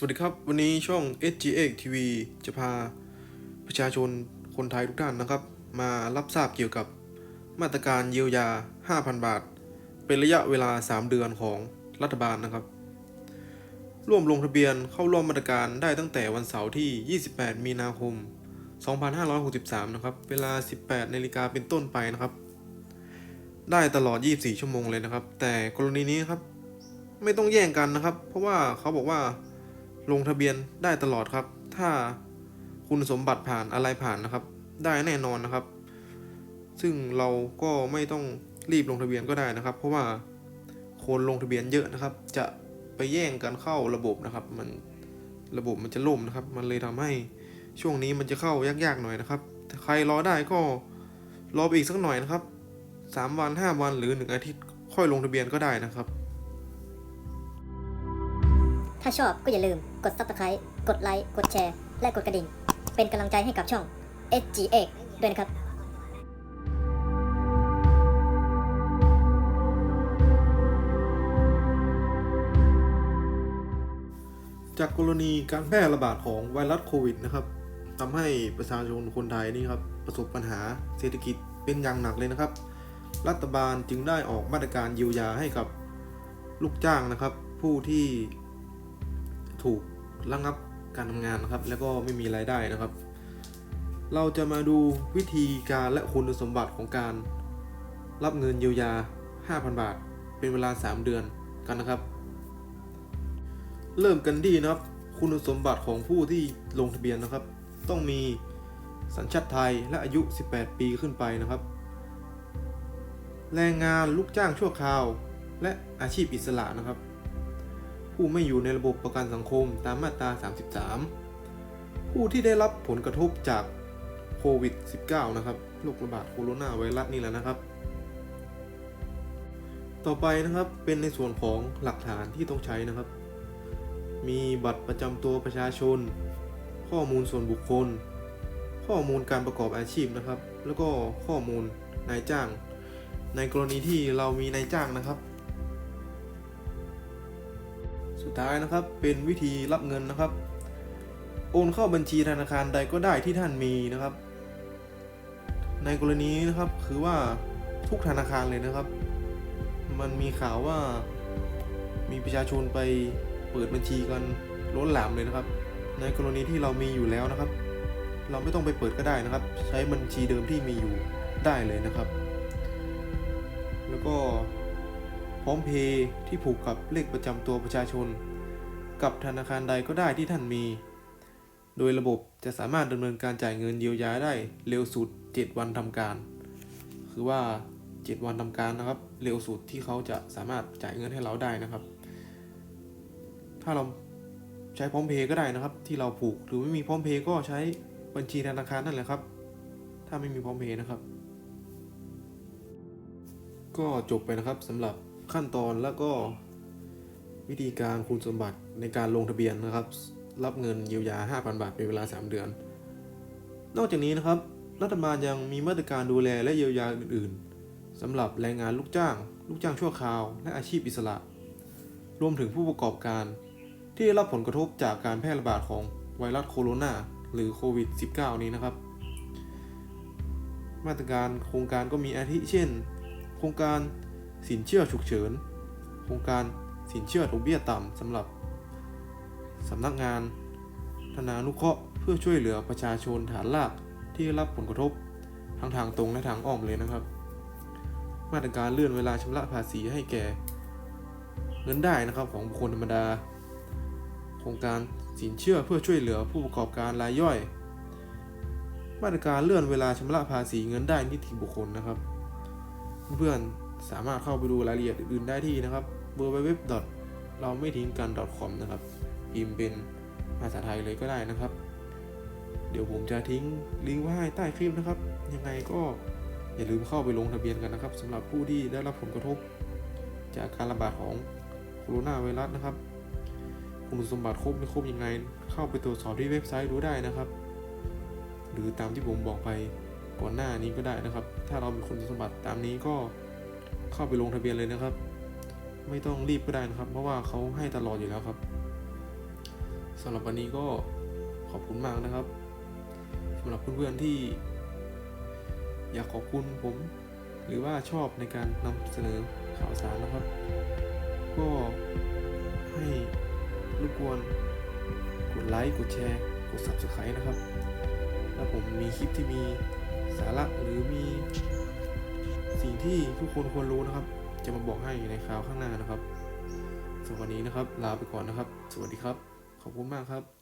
สวัสดีครับ วันนี้ช่อง SGX TV จะพาประชาชนคนไทยทุกท่านนะครับ มารับทราบเกี่ยวกับมาตรการเยียวยา 5,000 บาท เป็นระยะเวลา 3 เดือนของรัฐบาลนะครับ ร่วมลงทะเบียนเข้าร่วมมาตรการได้ตั้งแต่วันเสาร์ที่ 28 มีนาคม 2563 นะครับ เวลา 18นาฬิกาเป็นต้นไปนะครับ ได้ตลอด 24 ชั่วโมงเลยนะครับ แต่กรณีนี้ครับ ไม่ต้องแย่งกันนะครับ เพราะว่าเขาบอกว่า ลงทะเบียนได้ตลอดครับ ถ้าคุณสมบัติผ่านอะไรผ่านนะครับ ได้แน่นอนนะครับ ซึ่งเราก็ไม่ต้องรีบลงทะเบียนก็ได้นะครับ เพราะว่าคนลงทะเบียนเยอะนะครับ จะไปแย่งกันเข้าระบบนะครับ มันระบบมันจะล่มนะครับ มันเลยทำให้ช่วงนี้มันจะเข้ายากๆหน่อยนะครับ ใครรอได้ก็รอไปอีกสักหน่อยนะครับสามวันห้าวันหรือหนึ่งอาทิตย์ค่อยลงทะเบียนก็ได้นะครับ ถ้าชอบก็อย่าลืมกด subscribe กดไลค์ กดแชร์ และกดกระดิ่ง เป็นกำลังใจให้กับช่อง SGX ด้วยนะครับจากกรณีการแพร่ระบาดของไวรัสโควิดนะครับทำให้ประชาชนคนไทยนี่ครับประสบปัญหาเศรษฐกิจเป็นอย่างหนักเลยนะครับ รัฐบาลจึงได้ออกมาตรการเยียวยาให้กับลูกจ้างนะครับ ผู้ที่ ถูกระงับการทำงานนะครับ แล้วก็ไม่มีรายได้นะครับ เราจะมาดูวิธีการและคุณสมบัติของการ รับเงินเยียวยา 5,000 บาท เป็นเวลา 3 เดือนกันนะครับ เริ่มกันที่นะครับ คุณสมบัติของผู้ที่ลงทะเบียนนะครับ ต้องมีสัญชาติไทยและอายุ 18 ปีขึ้นไปนะครับ แรงงานลูกจ้างชั่วคราว และอาชีพอิสระนะครับ ผู้ไม่อยู่ในระบบประกันสังคมตามมาตรา 33 ผู้ที่ได้รับผลกระทบจากโควิด -19 นะครับโรคระบาดโคโรนาไวรัสนี่แหละนะครับ ต่อไปนะครับเป็นในส่วนของหลักฐานที่ต้องใช้นะครับ มีบัตรประจำตัวประชาชน ข้อมูลส่วนบุคคล ข้อมูลการประกอบอาชีพนะครับ แล้วก็ข้อมูลนายจ้าง ในกรณีที่เรามีนายจ้างนะครับ ท้ายนะครับ เป็นวิธีรับเงินนะครับ โอนเข้าบัญชีธนาคารใดก็ได้ที่ท่านมีนะครับ ในกรณีนะครับคือว่าทุกธนาคารเลยนะครับ มันมีข่าวว่ามีประชาชนไปเปิดบัญชีกันล้นหลามเลยนะครับ ในกรณีที่เรามีอยู่แล้วนะครับ เราไม่ต้องไปเปิดก็ได้นะครับ ใช้บัญชีเดิมที่มีอยู่ได้เลยนะครับ แล้วก็ ร้อมเพย์ที่ผูกกับเลขประจำตัวประชาชน กับธนาคารใดก็ได้ที่ท่านมี โดยระบบจะสามารถดำเนินการจ่ายเงินเยียวยาได้เร็วสุด 7 วันทำการ คือว่า 7 วันทำการนะครับ เร็วสุดที่เขาจะสามารถจ่ายเงินให้เราได้นะครับ ถ้าเราใช้พร้อมเพย์ก็ได้นะครับ ที่เราผูกหรือไม่มีพร้อมเพย์ก็ใช้บัญชีธนาคารนั่นแหละครับ ถ้าไม่มีพร้อมเพย์นะครับ ก็จบไปนะครับสำหรับ ขั้นตอนแล้วก็วิธีการคุณสมบัติในการลงทะเบียนนะครับ รับเงินเยียวยา 5,000 บาทเป็นเวลา 3 เดือน นอกจากนี้นะครับ รัฐบาลยังมีมาตรการดูแลและเยียวยาอื่นๆสำหรับแรงงานลูกจ้าง ลูกจ้างชั่วคราว และอาชีพอิสระ รวมถึงผู้ประกอบการ ที่ได้รับผลกระทบจากการแพร่ระบาดของไวรัสโคโรนาหรือโควิด -19 นี้นะครับ มาตรการโครงการก็มีอาทิเช่น โครงการ สินเชื่อฉุกเฉิน โครงการสินเชื่อดอกเบี้ยต่ำสำหรับสำนักงานธนานุเคราะห์เพื่อช่วยเหลือประชาชนฐานรากที่รับผลกระทบทั้งทางตรงและทางอ้อมเลยนะครับ มาตรการเลื่อนเวลาชำระภาษีให้แก่ เงินได้นะครับของบุคคลธรรมดา โครงการสินเชื่อเพื่อช่วยเหลือผู้ประกอบการรายย่อย มาตรการเลื่อนเวลาชำระภาษีเงินได้นิติบุคคลนะครับ เพื่อน สามารถเข้าไปดูรายละเอียดอื่นๆได้ที่นะครับ www. เราไม่ทิ้งกัน .com นะครับพิมพ์เป็นภาษาไทยเลยก็ได้นะครับ เดี๋ยวผมจะทิ้งลิงก์ไว้ให้ใต้คลิปนะครับ ยังไงก็อย่าลืมเข้าไปลงทะเบียนกันนะครับสำหรับผู้ที่ได้รับผลกระทบ จากการระบาดของโคโรนาไวรัสนะครับคุณสมบัติครบไม่ครบยังไง เข้าไปตรวจสอบที่เว็บไซต์ดูได้นะครับ หรือตามที่ผมบอกไปก่อนหน้านี้ก็ได้นะครับ ถ้าเรามีคุณสมบัติตามนี้ก็ เข้าไปลงทะเบียนเลยนะครับ ไม่ต้องรีบก็ได้นะครับ เพราะว่าเขาให้ตลอดอยู่แล้วครับสำหรับวันนี้ก็ขอบคุณมากนะครับสำหรับเพื่อนๆที่ อยากขอบคุณผม หรือว่าชอบในการนำเสนอข่าวสารนะครับ ก็ให้รบกวนกดไลค์กดแชร์กด subscribe นะครับ ถ้าผมมีคลิปที่มีสาระหรือมี ที่ทุกคนควรรู้นะครับ จะมาบอกให้ในคราวข้างหน้านะครับสำหรับวันนี้นะครับ ลาไปก่อนนะครับ สวัสดีครับ ขอบคุณมากครับ